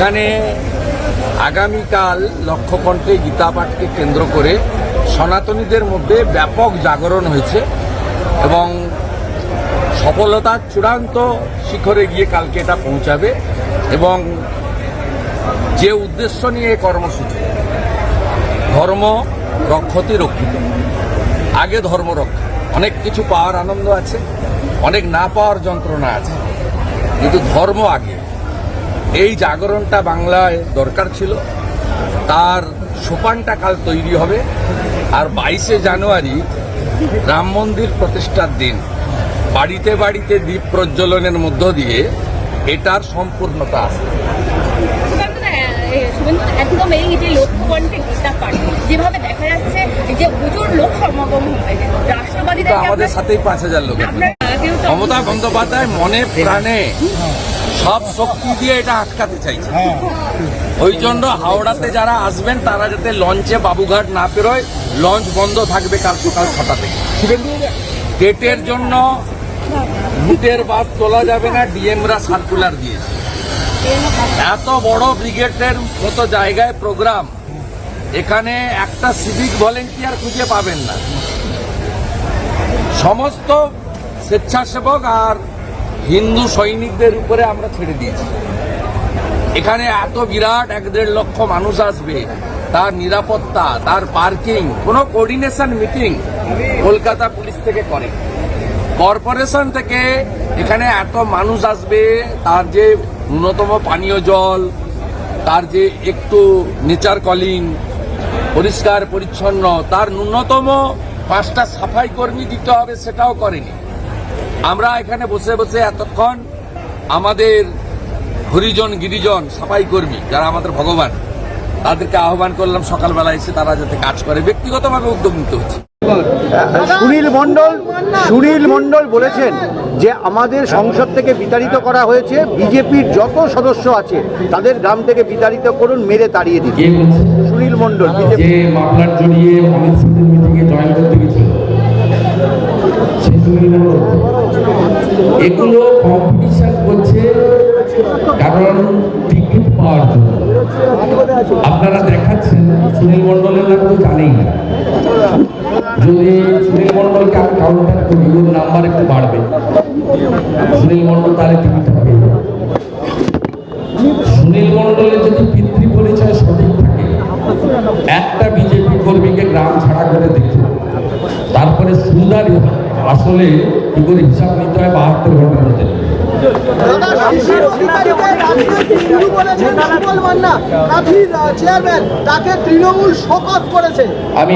এখানে আগামীকাল লক্ষ্যকণ্ঠে গীতা পাঠকে কেন্দ্র করে সনাতনীদের মধ্যে ব্যাপক জাগরণ হয়েছে এবং সফলতার চূড়ান্ত শিখরে গিয়ে কালকে এটা পৌঁছাবে এবং যে উদ্দেশ্য নিয়ে কর্মসূচি, ধর্ম রক্ষতি রক্ষিত। আগে ধর্ম রক্ষা। অনেক কিছু পাওয়ার আনন্দ আছে, অনেক না পাওয়ার যন্ত্রণা আছে, কিন্তু ধর্ম আগে। এই জাগরণটা বাংলায় দরকার ছিল। তার সোপানটা কাল তৈরি হবে আর বাইশে জানুয়ারি রাম মন্দির প্রতিষ্ঠার দিন। বাড়িতে বাড়িতে দ্বীপ প্রজ্বলনের মধ্য দিয়ে এটার সম্পূর্ণতা আসবে সুকান্ত দা, এ, শুভেন্দু দা, একদম এই যে লক্ষ্যকণ্ঠে গীতা পাঠ যেভাবে দেখা যাচ্ছে যে প্রচুর লোক সমাগম হবে তো আমাদের সাথেই পাঁচ হাজার লোক আছে। মমতা বন্দ্যোপাধ্যায় মনে প্রাণে সব শক্তি দিয়ে এটা আটকাতে চাইছে। ওই জন্য হাওড়াতে যারা আসবেন তারা যাতে লঞ্চে বাবুঘাট না পেরোয় লঞ্চ বন্ধ থাকবে কাল সকাল ছটা থেকে। ডেটের জন্য রুটের বাস তোলা যাবে না ডিএমরা সার্কুলার দিয়েছে। এত বড় ব্রিগেডের মতো জায়গায় প্রোগ্রাম এখানে একটা সিভিক ভলেন্টিয়ার খুঁজে পাবেন না। সমস্ত স্বেচ্ছাসেবক আর হিন্দু সৈনিকদের উপরে আমরা ছেড়ে দিয়েছি। এখানে এত বিরাট এক দেড় লক্ষ মানুষ আসবে, তার নিরাপত্তা, তার পার্কিং, কোনো কোঅর্ডিনেশন মিটিং কলকাতা পুলিশ থেকে করে। কর্পোরেশন থেকে এখানে এত মানুষ আসবে, তার যে ন্যূনতম পানীয় জল, তার যে একটু নেচার কলিং, পরিষ্কার, পরিচ্ছন্ন, তার ন্যূনতম পাঁচটা সাফাই কর্মী দিতে হবে সেটাও করেনি। আমরা এখানে বসে বসে এতক্ষণ আমাদের হরিজন গিরিজন সাফাই কর্মী যারা আমাদের ভগবান তাদেরকে আহ্বান করলাম সকালবেলা এসে তারা যাতে কাজ করে। ব্যক্তিগতভাবে উদ্যোগ নিতে হচ্ছে। সুনীল মণ্ডল সুনীল মণ্ডল বলেছেন যে আমাদের সংসদ থেকে বিতাড়িত করা হয়েছে বিজেপির যত সদস্য আছে তাদের গ্রাম থেকে বিতাড়িত করুন মেরে তাড়িয়ে দিন। সুনীল মণ্ডল বিজেপি। জড়িয়ে মণ্ডল। এগুলো কম্পিটিশন করছে কারণ টিকিট পাওয়ার জন্য আপনারা দেখাচ্ছেন সুনীল মণ্ডলের নাম তো জানেই যদি সুনীল মণ্ডলকে আমি কাউন্টার করি, ওর নাম্বার একটু বাড়বে সুনীল মণ্ডল তাহলে টিকিটটা পেয়ে। সুনীল মণ্ডলের যদি পিতৃ পরিচয় সঠিক থাকে, একটা বিজেপি কর্মীকে গ্রাম ছাড়া করে দেখুন তারপরে সুন্দর আসলে কি করে হিসাব নিতে হয় বাহাত্তর ঘণ্টার মধ্যে? চেয়ারম্যান তাকে তৃণমূল শোকত করেছে। আমি